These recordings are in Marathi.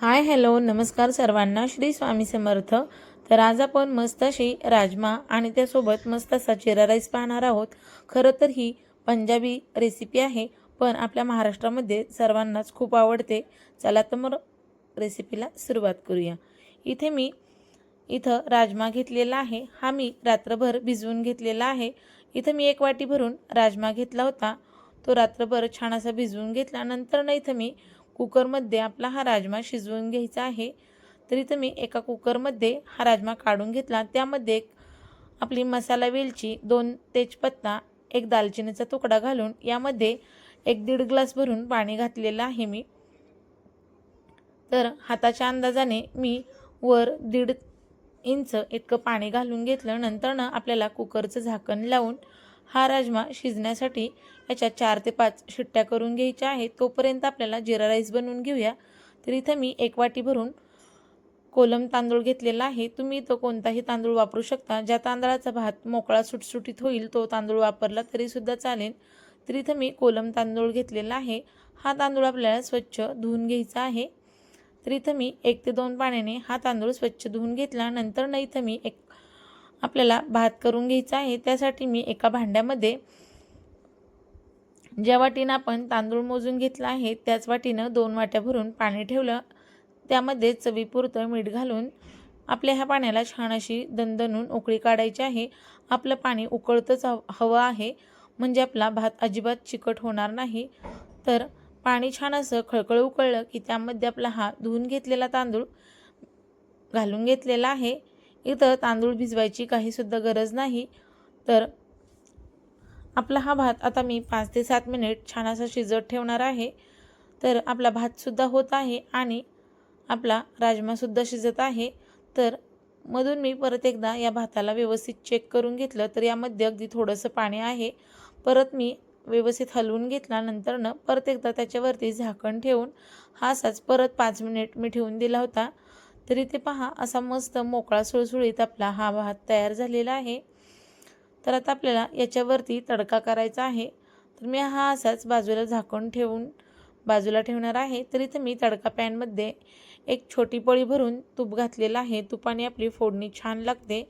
हाय हॅलो नमस्कार सर्वांना. श्री स्वामी समर्थ. तर आज आपण मस्त अशी राजमा आणि त्यासोबत मस्त असा जिरा राईस पाहणार आहोत. खरं तर ही पंजाबी रेसिपी आहे पण आपल्या महाराष्ट्रामध्ये सर्वांनाच खूप आवडते. चला तर मग रेसिपीला सुरुवात करूया. इथे मी इथं राजमा घेतलेला आहे. हा मी रात्रभर भिजवून घेतलेला आहे. इथं मी एक वाटी भरून राजमा घेतला होता. तो रात्रभर छान असा भिजवून घेतला नंतर ना इथं मी कुकरमध्ये आपला हा राजमा शिजवून घ्यायचा आहे. तर इथं मी एका कुकरमध्ये हा राजमा काढून घेतला. त्यामध्ये एक आपली मसाला वेलची दोन तेजपत्ता एक दालचिनीचा तुकडा घालून यामध्ये एक दीड ग्लास भरून पाणी घातलेलं आहे मी. तर हाताच्या अंदाजाने मी वर दीड इंच इतकं पाणी घालून घेतलं. नंतरनं आपल्याला कुकरचं झाकण लावून हा राजमा शिजण्यासाठी याच्या चार ते पाच शिट्ट्या करून घ्यायच्या आहेत. तोपर्यंत आपल्याला जिरा राईस बनवून घेऊया. तर इथं मी एक वाटी भरून कोलम तांदूळ घेतलेला आहे. तुम्ही तो कोणताही तांदूळ वापरू शकता. ज्या तांदळाचा भात मोकळा सुटसुटीत होईल तो तांदूळ वापरला तरीसुद्धा चालेल. तर इथं मी कोलम तांदूळ घेतलेला आहे. हा तांदूळ आपल्याला स्वच्छ धुवून घ्यायचा आहे. तर इथं मी एक ते दोन पाण्याने हा तांदूळ स्वच्छ धुवून घेतला. नंतर ना इथं मी एक आपल्याला भात करून घ्यायचा आहे. त्यासाठी मी एका भांड्यामध्ये ज्या वाटीनं आपण तांदूळ मोजून घेतला आहे त्याच वाटीनं दोन वाट्या भरून पाणी ठेवलं. त्यामध्ये चवीपुरतं मीठ घालून आपल्या ह्या पाण्याला छान अशी दणदणून उकळी काढायची आहे. आपलं पाणी उकळतंच हवं आहे. म्हणजे आपला भात अजिबात चिकट होणार नाही. तर पाणी छान असं खळखळ उकळलं की त्यामध्ये आपला हा धुवून घेतलेला तांदूळ घालून घेतलेला आहे. इथं तांदूळ भिजवायची काहीसुद्धा गरज नाही. तर आपला हा भात आता मी पाच ते सात मिनिट छान असा शिजत ठेवणार आहे. तर आपला भातसुद्धा होत आहे आणि आपला राजमासुद्धा शिजत आहे. तर मधून मी परत एकदा या भाताला व्यवस्थित चेक करून घेतलं तर यामध्ये अगदी थोडंसं पाणी आहे. परत मी व्यवस्थित हलवून घेतल्यानंतरनं परत एकदा त्याच्यावरती झाकण ठेवून हा असाच परत पाच मिनिट मी ठेवून दिला होता. तरी ते पहा असा मस्त मोकळा सुळसुळीत आपला हा भात तयार झालेला आहे. तर आता आपल्याला याच्यावरती तडका करायचा आहे. तर मी हा असाच बाजूला झाकण ठेवून बाजूला ठेवणार आहे. तर मी तडका पॅनमध्ये एक छोटी पळी भरून तूप घातलेलं आहे. तुपाने आपली फोडणी छान लागते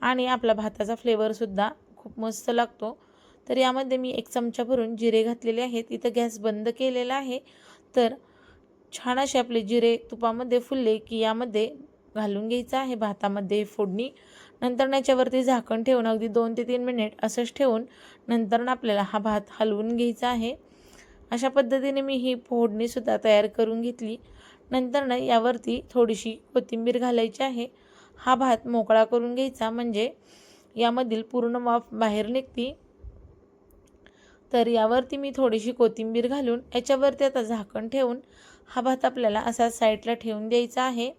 आणि आपला भाताचा फ्लेवरसुद्धा खूप मस्त लागतो. तर यामध्ये मी एक चमचा भरून जिरे घातलेले आहेत. इथं गॅस बंद केलेला आहे. तर छान असे आपले जिरे तुपामध्ये फुलले की यामध्ये घालून घ्यायचं आहे. भातामध्ये फोडणी नंतर याच्यावरती झाकण ठेवून अगदी दोन ते तीन मिनिट असंच ठेवून नंतर आपल्याला हा भात हलवून घ्यायचा आहे. अशा पद्धतीने मी ही फोडणीसुद्धा तयार करून घेतली. नंतरनं यावरती थोडीशी कोथिंबीर घालायची आहे. हा भात मोकळा करून घ्यायचा म्हणजे यामधील पूर्ण वाफ बाहेर निघती. तर यावरती मी थोडीशी कोथिंबीर घालून याच्यावरती आता झाकण ठेवून हा भात आपल्याला असा साईडला ठेवून द्यायचा आहे.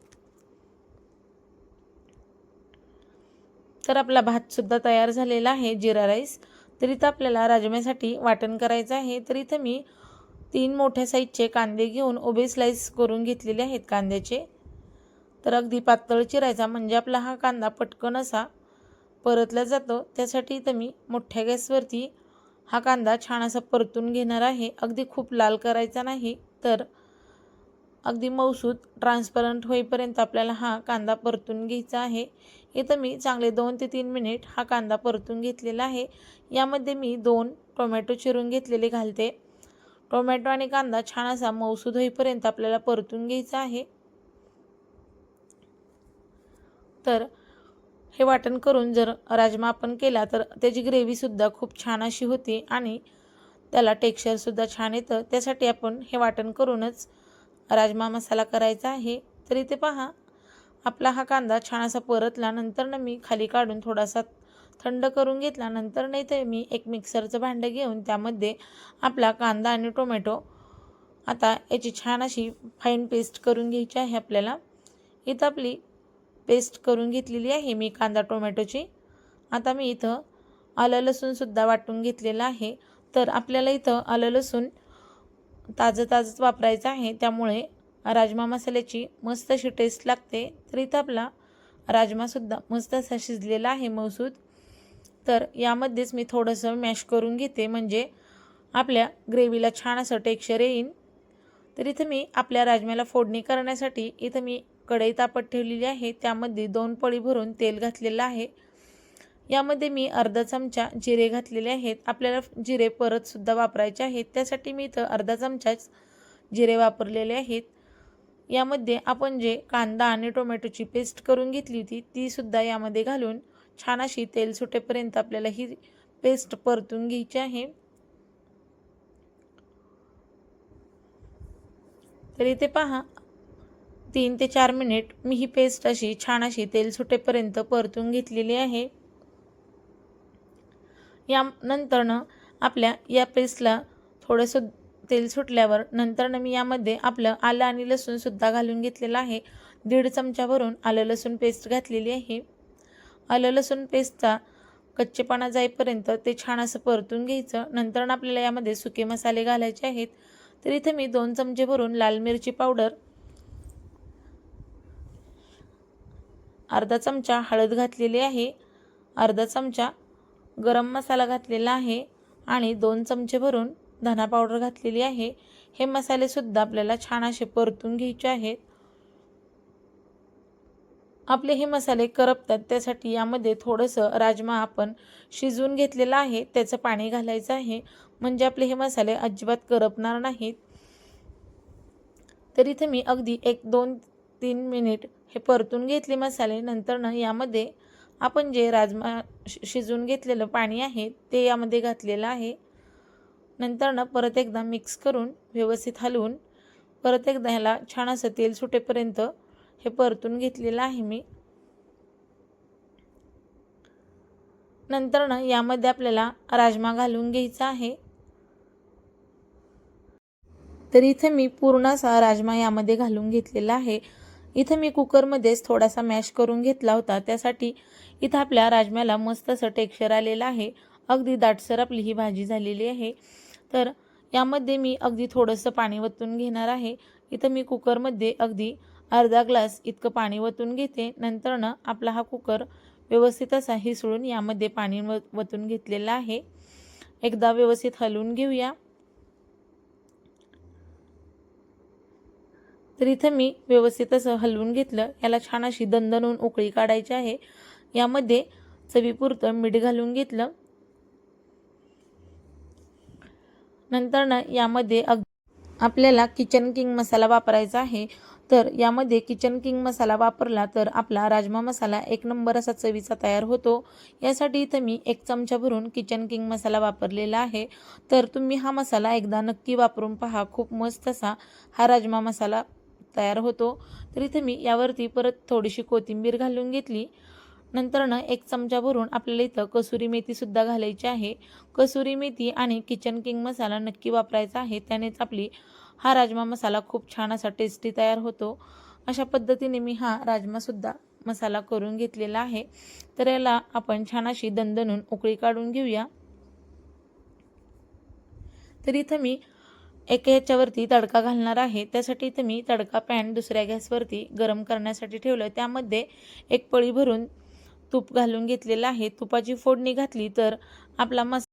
तर आपला भातसुद्धा तयार झालेला आहे जिरा राईस. तर इथं आपल्याला राजम्यासाठी वाटण करायचं आहे. तर इथं मी तीन मोठ्या साईजचे कांदे घेऊन उभे स्लाईस करून घेतलेले आहेत कांद्याचे. तर अगदी पातळ चिरायचा म्हणजे आपला हा कांदा पटकन असा परतला जातो. त्यासाठी इथं मी मोठ्या गॅसवरती हा कांदा छान असा परतून घेणार आहे. अगदी खूप लाल करायचा नाही तर अगदी मौसूद ट्रान्सपरंट होईपर्यंत आपल्याला हा कांदा परतून घ्यायचा आहे. इथं मी चांगले दोन ते तीन मिनिट हा कांदा परतून घेतलेला आहे. यामध्ये मी दोन टोमॅटो चिरून घेतलेले घालते. टोमॅटो आणि कांदा छान असा मऊसूद होईपर्यंत आपल्याला परतून घ्यायचा आहे. तर हे वाटण करून जर राजमा आपण केला तर त्याची ग्रेव्हीसुद्धा खूप छान अशी होती आणि त्याला टेक्स्चरसुद्धा छान येतं. त्यासाठी आपण हे वाटण करूनच राजमा मसाला करायचा आहे. तर इथे पहा आपला हा कांदा छान असा परतला. नंतरनं मी खाली काढून थोडासा थंड करून घेतला. नंतर नाही तर मी एक मिक्सरचं भांडं घेऊन त्यामध्ये आपला कांदा आणि टोमॅटो आता याची छान अशी फाईन पेस्ट करून घ्यायची आहे आपल्याला. इथं आपली पेस्ट करून घेतलेली आहे मी कांदा टोमॅटोची. आता मी इथं आलं लसूणसुद्धा वाटून घेतलेलं आहे. तर आपल्याला इथं आलं लसूण ताजं ताजंच वापरायचं आहे. त्यामुळे राजमा मसाल्याची मस्त अशी टेस्ट लागते. तर इथं आपला राजमासुद्धा मस्त असा शिजलेला आहे मसूद तर यामध्येच मी थोडंसं मॅश करून घेते. म्हणजे आपल्या ग्रेव्हीला छान असं टेक्स्चर येईन. तर इथं मी आपल्या राजम्याला फोडणी करण्यासाठी इथं मी कढई तापत ठेवलेली आहे. त्यामध्ये दोन पळी भरून तेल घातलेलं आहे. यामध्ये मी अर्धा चमचा जिरे घातलेले आहेत. आपल्याला जिरे परतसुद्धा वापरायचे आहेत. त्यासाठी मी इथं अर्धा चमचाच जिरे वापरलेले आहेत. यामध्ये आपण जे कांदा आणि टोमॅटोची पेस्ट करून घेतली होती तीसुद्धा यामध्ये घालून छान अशी तेल सुटेपर्यंत आपल्याला ही पेस्ट परतून घ्यायची आहे. तर इथे पहा तीन ते चार मिनिट मी ही पेस्ट अशी छान अशी तेल सुटेपर्यंत परतून घेतलेली आहे. या नंतरनं आपल्या या पेस्टला थोडंसं तेल सुटल्यावर नंतरनं मी यामध्ये आपलं आलं आणि लसूणसुद्धा घालून घेतलेलं आहे. दीड चमच्यावरून आलं लसूण पेस्ट घातलेली आहे. आलं लसूण पेस्टचा कच्चेपणा जाईपर्यंत ते छान असं परतून घ्यायचं. नंतर आपल्याला यामध्ये सुके मसाले घालायचे आहेत. तर इथं मी दोन चमचे भरून लाल मिरची पावडर अर्धा चमचा हळद घातलेली आहे. अर्धा चमचा गरम मसाला घातलेला आहे आणि दोन चमचे भरून धना पावडर घातलेली आहे. हे मसालेसुद्धा आपल्याला छान असे परतून घ्यायचे आहेत. आपले हे मसाले करपतात त्यासाठी यामध्ये थोडंसं राजमा आपण शिजवून घेतलेलं आहे. त्याचं पाणी घालायचं आहे. म्हणजे आपले हे मसाले अजिबात करपणार नाहीत. तर इथे मी अगदी एक दोन तीन मिनिट हे परतून घेतले मसाले. नंतरनं यामध्ये आपण जे राजमा शिजवून घेतलेलं पाणी आहे ते यामध्ये घातलेलं आहे. नंतरनं परत एकदा मिक्स करून व्यवस्थित हलवून परत एकदा ह्याला छान असं तेल सुटेपर्यंत हे परतून घेतलेलं आहे मी. नंतरनं यामध्ये आपल्याला राजमा घालून घ्यायचा आहे. तर इथे मी पूर्ण असा राजमा यामध्ये घालून घेतलेला आहे. इथं मी कुकरमध्येच थोडासा मॅश करून घेतला होता. त्यासाठी इथं आपल्या राजम्याला मस्त असं टेक्स्चर आलेलं आहे. अगदी दाटसर आपली ही भाजी झालेली आहे. तर यामध्ये मी अगदी थोडंसं पाणी वतून घेणार आहे. इथं मी कुकरमध्ये अगदी अर्धा ग्लास इतकं पाणी वतून घेते. नंतरनं आपला हा कुकर व्यवस्थित असा हिसळून यामध्ये पाणी व वतून घेतलेलं आहे. एकदा व्यवस्थित हलवून घेऊया. तर इथं मी व्यवस्थित असं हलवून घेतलं. याला छान अशी दणदणून उकळी काढायची आहे. यामध्ये चवीपुरतं मीठ घालून घेतलं. नंतर ना यामध्ये अग आपल्याला किचन किंग मसाला वापरायचा आहे. तर यामध्ये किचन किंग मसाला वापरला तर आपला राजमा मसाला एक नंबर असा चवीचा तयार होतो. यासाठी इथं मी एक चमचा भरून किचन किंग मसाला वापरलेला आहे. तर तुम्ही हा मसाला एकदा नक्की वापरून पहा. खूप मस्त असा हा राजमा मसाला तयार होतो. तर इथे मी यावरती परत थोडीशी कोथिंबीर घालून घेतली. नंतरनं एक चमचा भरून आपल्याला इथं कसुरी मेथीसुद्धा घालायची आहे. कसुरी मेथी आणि किचन किंग मसाला नक्की वापरायचा आहे. त्यानेच आपली हा राजमा मसाला खूप छान असा टेस्टी तयार होतो. अशा पद्धतीने मी हा राजमासुद्धा मसाला करून घेतलेला आहे. तर याला आपण छान अशी दणदणून उकळी काढून घेऊया. तर इथं मी एक ह्याच्यावरती तडका घालणार आहे. त्यासाठी इथं मी तडका पॅन दुसऱ्या गॅसवरती गरम करण्यासाठी ठेवलं त्यामध्ये एक पळी भरून तूप घालून घेतलेलं आहे. तुपाची फोडणी घातली तर आपला मस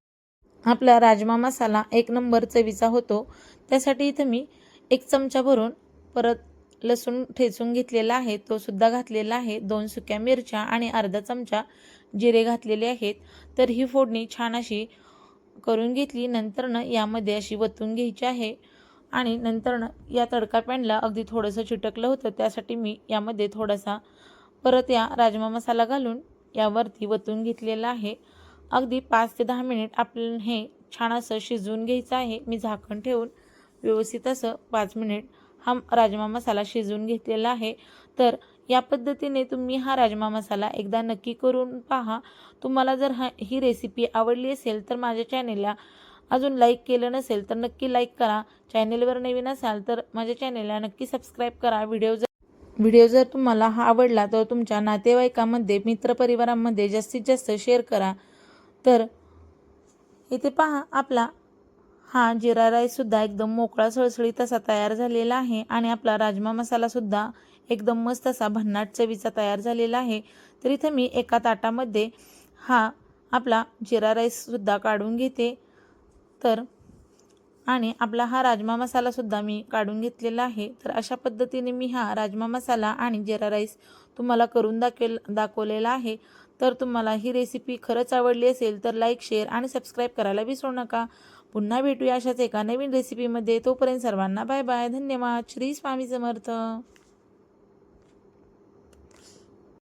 आपला राजमा मसाला एक नंबर चवीचा होतो. त्यासाठी इथं मी एक चमचा भरून परत लसूण ठेचून घेतलेला आहे. तो सुद्धा घातलेला आहे. दोन सुक्या मिरच्या आणि अर्धा चमचा जिरे घातलेले आहेत. तर ही फोडणी छान अशी करून घेतली नंतरनं यामध्ये अशी वतून घ्यायची आहे. आणि नंतरनं या तडका पॅनला अगदी थोडंसं चिटकलं होतं. त्यासाठी मी यामध्ये थोडासा परत या राजमा मसाला घालून यावरती वतून घेतलेला आहे. अगदी पाच ते दहा मिनिट आपण हे छान असं शिजवून घ्यायचं आहे. मी झाकण ठेवून व्यवस्थित असं पाच मिनिट हा राजमा मसाला शिजवून घेतलेला आहे. तर या पद्धतीने तुम्ही हा राजमा मसाला एकदा नक्की करून पहा. तुम्हाला जर हा ही रेसिपी आवडली असेल तर माझ्या चॅनेलला अजून लाईक केलं नसेल तर नक्की लाईक करा. चॅनेलवर नवीन असाल तर माझ्या चॅनेलला नक्की सबस्क्राईब करा. व्हिडिओ जर व्हिडिओ जर तुम्हाला हा आवडला तर तुमच्या नातेवाईकामध्ये मित्रपरिवारामध्ये जास्तीत जास्त शेअर करा. तर इथे पहा आपला हा जिरा राईससुद्धा एकदम मोकळा सळसळीत असा तयार झालेला आहे. आणि आपला राजमा मसालासुद्धा एकदम मस्त असा भन्नाट चवीचा तयार झालेला आहे. तर इथं मी एका ताटामध्ये हा आपला जिरा राईससुद्धा काढून घेते. तर आणि आपला हा राजमा मसालासुद्धा मी काढून घेतलेला आहे. तर अशा पद्धतीने मी हा राजमा मसाला आणि जिरा राईस तुम्हाला करून दाखवेल दाखवलेला आहे. तर तुम्हाला ही रेसिपी खरंच आवडली असेल तर लाईक शेअर आणि सबस्क्राईब करायला विसरू नका. पुन्हा भेटूया अशाच एका नवीन रेसिपीमध्ये. तोपर्यंत सर्वांना बाय बाय. धन्यवाद. श्री स्वामी समर्थ.